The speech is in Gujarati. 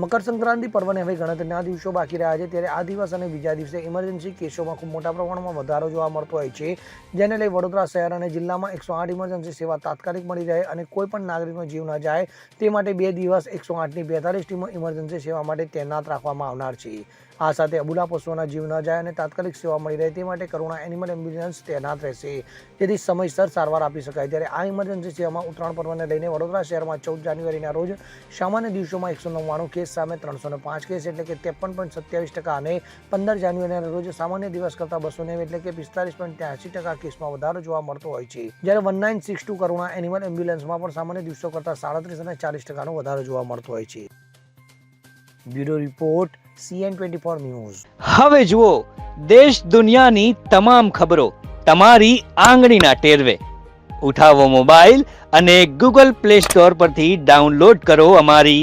મકર સંક્રાંતિ પર્વને હવે ગણતરીના દિવસો બાકી રહ્યા છે. ત્યારે આ દિવસ અને બીજા દિવસે ઇમરજન્સી કેસોમાં ખૂબ મોટા પ્રમાણમાં વધારો જોવા મળતો હોય છે. જેને લઈ વડોદરા શહેર અને જિલ્લામાં એકસો આઠ ઇમરજન્સી સેવા તાત્કાલિક મળી રહે અને કોઈ પણ નાગરિકનો જીવ ન જાય, તે માટે બે દિવસ એકસો આઠની બેતાલીસ ટીમો ઇમરજન્સી સેવા માટે તૈનાત રાખવામાં આવનાર છે. આ સાથે અબુલા પશુઓના જીવ ન જાય અને તાત્કાલિક સેવા મળી રહે તે માટે કરુણા એનિમલ એમ્બ્યુલન્સ તૈનાત રહેશે. જેથી સમયસર સારવાર આપી શકાય. ત્યારે આ ઇમરજન્સી સેવામાં ઉત્તરાયણ પર્વને લઈને વડોદરા શહેરમાં ચૌદ જાન્યુઆરીના રોજ સામાન્ય દિવસોમાં એકસો નવ્વાણું કેસ સામે ત્રણસો પાંચ કેસ એટલે કે ત્રેપન પોઈન્ટ સત્યાવીસ ટકા અને પંદર જાન્યુઆરીના રોજ સામાન્ય દિવસ કરતાં બસો નેવું એટલે કે પિસ્તાલીસ પોઈન્ટ ત્યાસી ટકા કેસમાં વધારો જોવા મળતો હોય છે. જ્યારે one nine six two Karuna animal એમ્બ્યુલન્સમાં પણ સામાન્ય દિવસો કરતાં સાડત્રીસ અને ચાલીસ ટકાનો વધારો જોવા મળતો હોય છે. Bureau report, CN twenty four news. હવે જુઓ, દેશ દુનિયાની તમામ ખબરો તમારી આંગળીના ટેરવે. ઉઠાવો મોબાઈલ અને ગૂગલ પ્લે સ્ટોર પરથી ડાઉનલોડ કરો અમારી